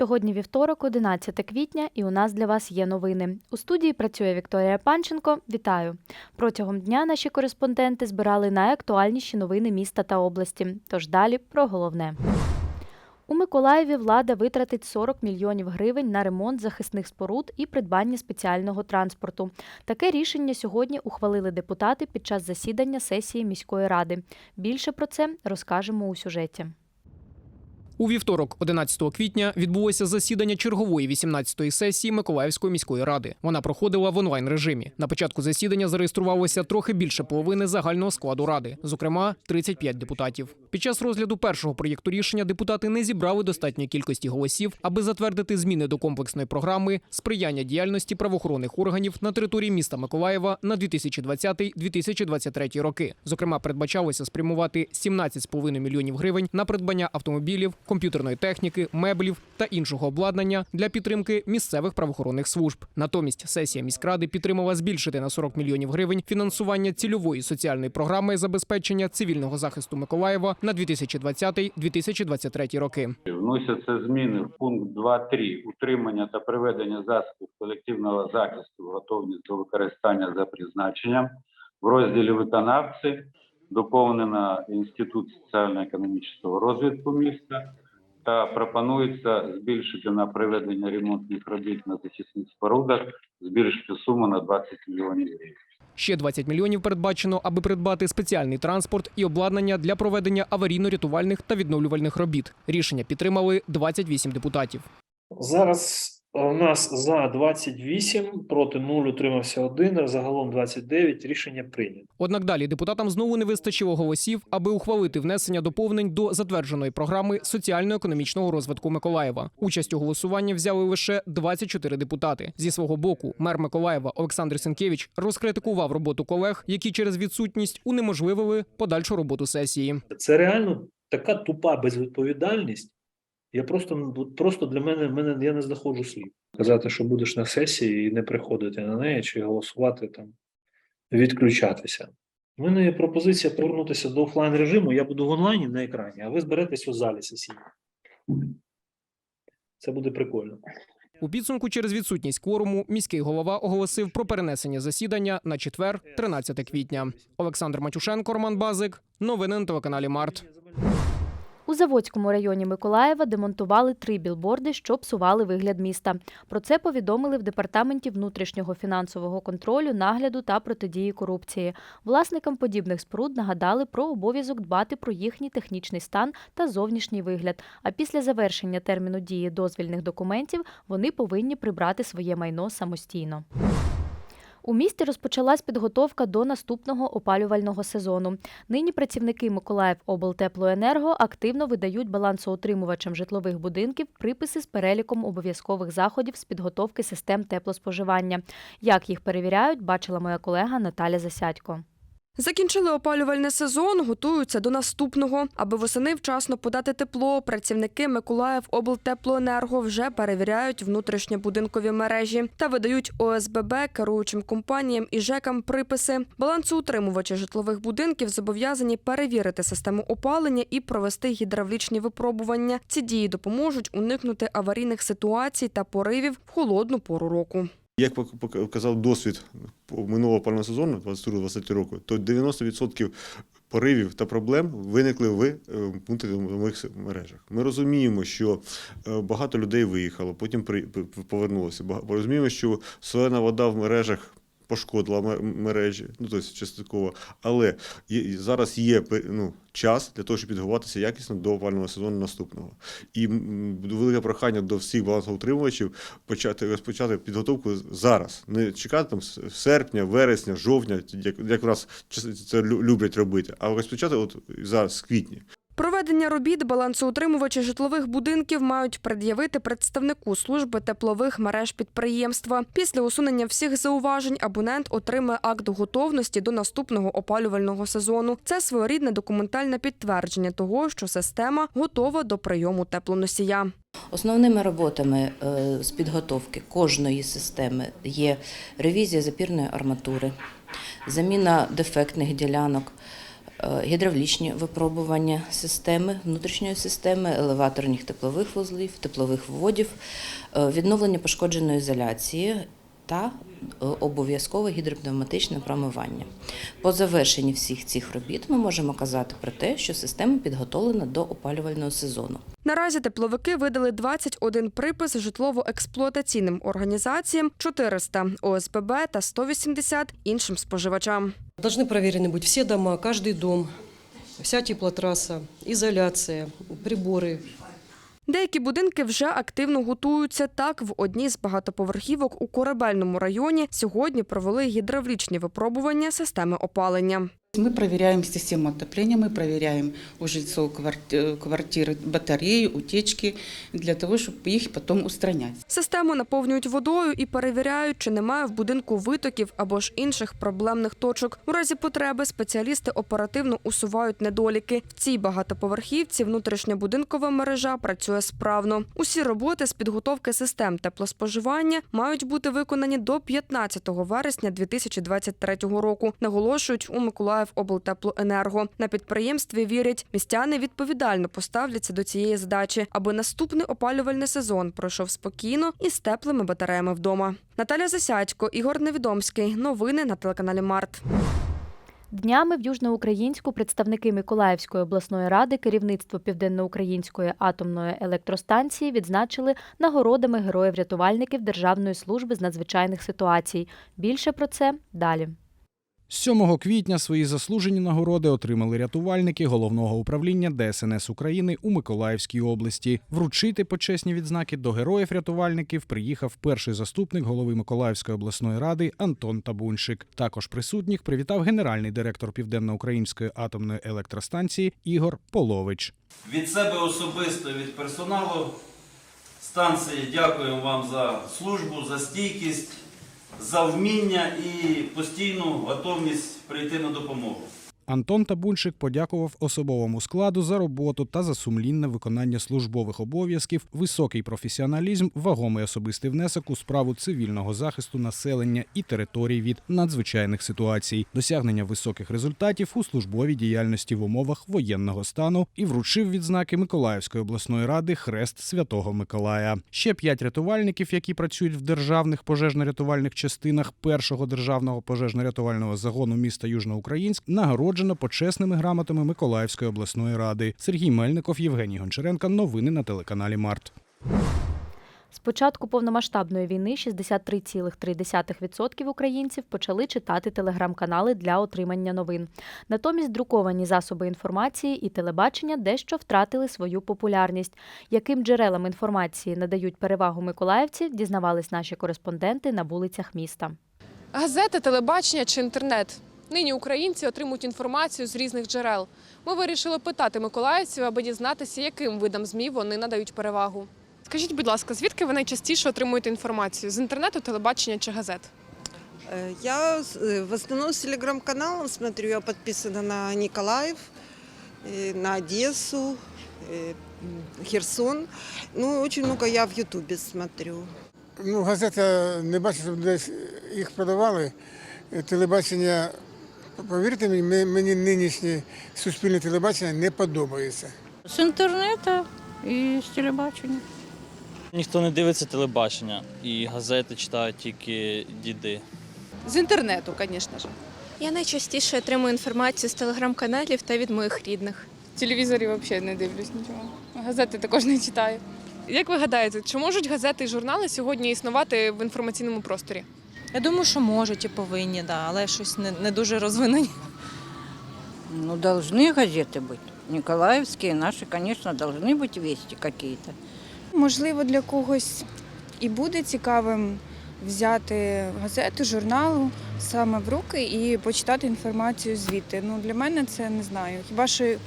Сьогодні вівторок, 11 квітня, і у нас для вас є новини. У студії працює Вікторія Панченко. Вітаю! Протягом дня наші кореспонденти збирали найактуальніші новини міста та області. Тож далі про головне. У Миколаєві влада витратить 40 мільйонів гривень на ремонт захисних споруд і придбання спеціального транспорту. Таке рішення сьогодні ухвалили депутати під час засідання сесії міської ради. Більше про це розкажемо у сюжеті. У вівторок, 11 квітня, відбулося засідання чергової 18-ї сесії Миколаївської міської ради. Вона проходила в онлайн режимі. На початку засідання зареєструвалося трохи більше половини загального складу ради, зокрема 35 депутатів. Під час розгляду першого проєкту рішення депутати не зібрали достатньої кількості голосів, аби затвердити зміни до комплексної програми сприяння діяльності правоохоронних органів на території міста Миколаєва на 2020-2023 роки. Зокрема, передбачалося спрямувати 17,5 мільйонів гривень на придбання автомобілів, комп'ютерної техніки, меблів та іншого обладнання для підтримки місцевих правоохоронних служб. Натомість сесія міськради підтримала збільшити на 40 мільйонів гривень фінансування цільової соціальної програми забезпечення цивільного захисту Миколаєва на 2020-2023 роки. Вносяться зміни в пункт 2.3 утримання та приведення засобів колективного захисту готовність до використання за призначенням. В розділі виконавці доповнено Інститут соціально-економічного розвитку міста та пропонується збільшити на проведення ремонтних робіт на захисних спорудах, збільшити суму на 20 мільйонів гривень. Ще 20 мільйонів передбачено, аби придбати спеціальний транспорт і обладнання для проведення аварійно-рятувальних та відновлювальних робіт. Рішення підтримали 28 депутатів. Зараз у нас за 28, проти 0 утримався 1, загалом 29, рішення прийнято. Однак далі депутатам знову не вистачило голосів, аби ухвалити внесення доповнень до затвердженої програми соціально-економічного розвитку Миколаєва. Участь у голосуванні взяли лише 24 депутати. Зі свого боку, мер Миколаєва Олександр Сенкевич розкритикував роботу колег, які через відсутність унеможливили подальшу роботу сесії. Це реально така тупа безвідповідальність. Я просто, просто для мене, мене я не знаходжу слів. Казати, що будеш на сесії і не приходити на неї, чи голосувати там, відключатися. У мене є пропозиція повернутися до офлайн режиму. Я буду в онлайні на екрані, а ви зберетесь у залі сесійній. Це буде прикольно. У підсумку через відсутність кворуму міський голова оголосив про перенесення засідання на четвер, 13 квітня. Олександр Матюшенко, Роман Базик. Новини на телеканалі Март. У Заводському районі Миколаєва демонтували три білборди, що псували вигляд міста. Про це повідомили в департаменті внутрішнього фінансового контролю, нагляду та протидії корупції. Власникам подібних споруд нагадали про обов'язок дбати про їхній технічний стан та зовнішній вигляд. А після завершення терміну дії дозвільних документів вони повинні прибрати своє майно самостійно. У місті розпочалась підготовка до наступного опалювального сезону. Нині працівники Миколаїв активно видають балансоутримувачам житлових будинків приписи з переліком обов'язкових заходів з підготовки систем теплоспоживання. Як їх перевіряють, бачила моя колега Наталя Засядько. Закінчили опалювальний сезон, готуються до наступного. Аби восени вчасно подати тепло, працівники Миколаїв облтеплоенерго вже перевіряють внутрішньобудинкові мережі та видають ОСББ керуючим компаніям і ЖЕКам приписи. Балансоутримувачі житлових будинків зобов'язані перевірити систему опалення і провести гідравлічні випробування. Ці дії допоможуть уникнути аварійних ситуацій та поривів в холодну пору року. Як пок- пок- показав досвід минулого пального сезону, 22-20 року, то 90% поривів та проблем виникли в е, внутрішніх мережах. Ми розуміємо, що е, багато людей виїхало, потім повернулося. Ми Розуміємо, що солена вода в мережах. Пошкодила ме- мережі, ну тобто частково, але зараз є ну, час для того, щоб підготуватися якісно до опалювального сезону наступного. І велике прохання до всіх балансоутримувачів почати розпочати підготовку зараз. Не чекати там серпня, вересня, жовтня, як, як в нас це люблять робити, а розпочати от зараз, з квітня. Проведення робіт балансоутримувачі житлових будинків мають пред'явити представнику служби теплових мереж підприємства. Після усунення всіх зауважень абонент отримає акт готовності до наступного опалювального сезону. Це своєрідне документальне підтвердження того, що система готова до прийому теплоносія. Основними роботами е, з підготовки кожної системи є ревізія запірної арматури, заміна дефектних ділянок, гідравлічні випробування системи, внутрішньої системи, елеваторних теплових вузлів, теплових вводів, е, відновлення пошкодженої ізоляції та е, обов'язкове гідропневматичне промивання. По завершенні всіх цих робіт ми можемо казати про те, що система підготовлена до опалювального сезону. Наразі тепловики видали 21 припис житлово-експлуатаційним організаціям, 400 ОСББ та 180 іншим споживачам. Должны проверены быть все дома, каждый дом, вся теплотрасса, изоляция, приборы, Деякі будинки вже активно готуються. Так, в одній з багатоповерхівок у корабельному районі сьогодні провели гідравлічні випробування системи опалення. Мы проверяем систему отопления, мы проверяем у жильцов кварти- квартиры батареи, утечки, для того, чтобы их потом устранять. Систему наповнюють водою і перевіряють, чи немає в будинку витоків або ж інших проблемних точок. У разі потреби спеціалісти оперативно усувають недоліки. В цій багатоповерхівці внутрішньобудинкова мережа працює справно. Усі роботи з підготовки систем теплоспоживання мають бути виконані до 15 вересня 2023 року. Наголошують у Миколаїв облтеплоенерго. На підприємстві вірять, містяни відповідально поставляться до цієї задачі, аби наступний опалювальний сезон пройшов спокійно і з теплими батареями вдома. Наталя Засядько, Ігор Невідомський. Новини на телеканалі Март. Днями в Южноукраїнську представники Миколаївської обласної ради, керівництво Південноукраїнської атомної електростанції відзначили нагородами героїв-рятувальників Державної служби з надзвичайних ситуацій. Більше про це далі. 7 квітня свої заслужені нагороди отримали рятувальники головного управління ДСНС України у Миколаївській області. Вручити почесні відзнаки до героїв-рятувальників приїхав перший заступник голови Миколаївської обласної ради Антон Табуншик. Також присутніх привітав генеральний директор Південноукраїнської атомної електростанції Ігор Полович. Від себе особисто, від персоналу станції дякуємо вам за службу, за стійкість, за вміння і постійну готовність прийти на допомогу. Антон Табуншик подякував особовому складу за роботу та за сумлінне виконання службових обов'язків, високий професіоналізм, вагомий особистий внесок у справу цивільного захисту населення і територій від надзвичайних ситуацій, досягнення високих результатів у службовій діяльності в умовах воєнного стану і вручив відзнаки Миколаївської обласної ради Хрест Святого Миколая. Ще п'ять рятувальників, які працюють в державних пожежно-рятувальних частинах першого державного пожежно-рятувального загону міста Южноукраїнськ, нагороджено почесними грамотами Миколаївської обласної ради. Сергій Мельников, Євгеній Гончаренко. Новини на телеканалі Март. З початку повномасштабної війни 63,3% українців почали читати телеграм-канали для отримання новин. Натомість друковані засоби інформації і телебачення дещо втратили свою популярність. Яким джерелам інформації надають перевагу миколаївці, дізнавались наші кореспонденти на вулицях міста. Газети, телебачення чи інтернет. Нині українці отримують інформацію з різних джерел. Ми вирішили питати миколаївців, аби дізнатися, яким видам ЗМІ вони надають перевагу. Скажіть, будь ласка, звідки ви найчастіше отримуєте інформацію? З інтернету, телебачення чи газет? Э, Я э, в основном с телеграм-каналом смотрю, я подписана на Николаев, э, на Одессу, э, м, Херсон. Ну, очень много я в Ютубе смотрю. Ну, газета не бачу, щоб десь їх продавали. Телебачення, повірте мені, мені нинішнє суспільне телебачення не подобається. З інтернету і з телебачення. Ніхто не дивиться телебачення і газети читають тільки діди. З інтернету, звісно ж. Я найчастіше отримую інформацію з телеграм-каналів та від моїх рідних. В телевізорі взагалі не дивлюсь нічого. Газети також не читаю. Як ви гадаєте, чи можуть газети і журнали сьогодні існувати в інформаційному просторі? Я думаю, що можуть і повинні, да, але щось не, не дуже розвинені. Ну, должны газеты быть. Николаевские наши, конечно, должны быть вести какие-то. Можливо, для когось і буде цікавим взяти газету, журналу саме в руки і почитати інформацію звідти. Ну, для мене це не знаю. Хіба що м,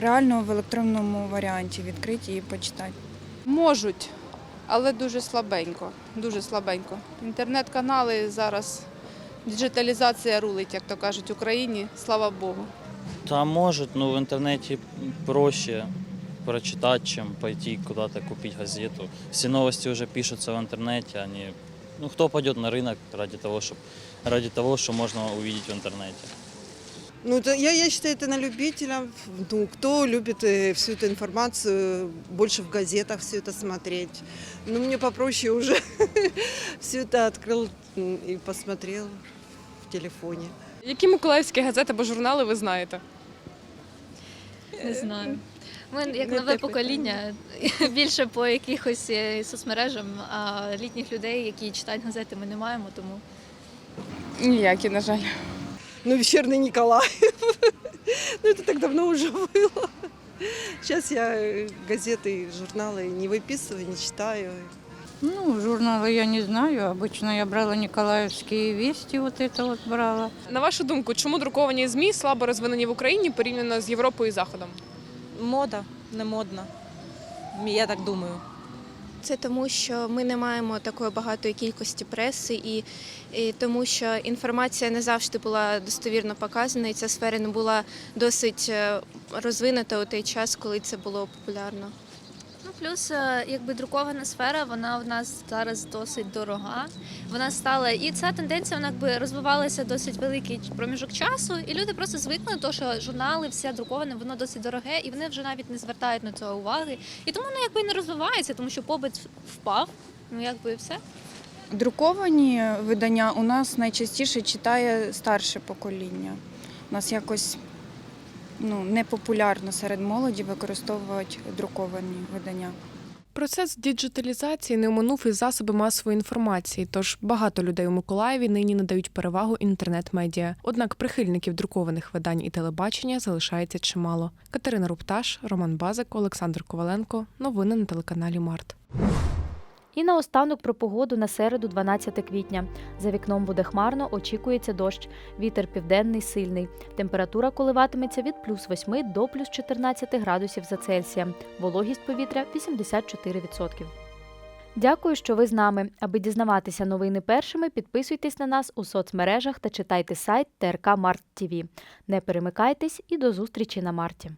реально в електронному варіанті відкриті і почитати. Можуть, але дуже слабенько. Дуже слабенько. Інтернет-канали зараз діджиталізація рулить, як то кажуть, в Україні, слава Богу. Та можуть, ну в інтернеті проще прочитати, чим пойти куда-то купить газету. Всі новості вже пишуться в інтернеті, а не... Ну, хто пойде на ринок ради того, щоб, ради того, що можна увидеть в інтернеті. Ну, это, я, я считаю, это на любителя. Ну, кто любит э, всю эту информацию, больше в газетах все это смотреть. Ну, мне попроще уже все это открыл м, и посмотрел в телефоне. Які миколаївські газети або журнали ви знаєте? Не знаю. Ми як Не нове те покоління більше по якихось е, соцмережам, а літніх людей, які читають газети, ми не маємо, тому Ніякі, на жаль. Ну, вечерний Николаев. Ну, это так давно уже было. Сейчас я э, газеты, журналы не выписываю, не читаю. Ну, журналы я не знаю. Обычно я брала Николаевские вести, вот это вот брала. На вашу думку, чому друковані ЗМІ слабо розвинені в Україні порівняно з Європою і Заходом? Мода не модна. Я так думаю. Це тому, що ми не маємо такої багатої кількості преси, і, і тому, що інформація не завжди була достовірно показана, і ця сфера не була досить е, розвинута у той час, коли це було популярно. Ну плюс, е, якби друкована сфера, вона в нас зараз досить дорога. Вона стала і ця тенденція вона якби розвивалася досить великий проміжок часу, і люди просто звикли до того, що журнали, все друковане, воно досить дороге, і вони вже навіть не звертають на це уваги. І тому воно якби не розвивається, тому що попит впав. Ну якби і все. Друковані видання у нас найчастіше читає старше покоління. У нас якось ну, непопулярно серед молоді використовувати друковані видання. Процес діджиталізації не оминув і засоби масової інформації, тож багато людей у Миколаєві нині надають перевагу інтернет-медіа. Однак прихильників друкованих видань і телебачення залишається чимало. Катерина Рупташ, Роман Базик, Олександр Коваленко. Новини на телеканалі Март. І наостанок про погоду на середу, 12 квітня. За вікном буде хмарно, очікується дощ. Вітер південний сильний. Температура коливатиметься від плюс 8 до плюс 14 градусів за Цельсієм. Вологість повітря 84%. Дякую, що ви з нами. Аби дізнаватися новини першими, підписуйтесь на нас у соцмережах та читайте сайт ТРК Март ТІВІ. Не перемикайтесь і до зустрічі на марті.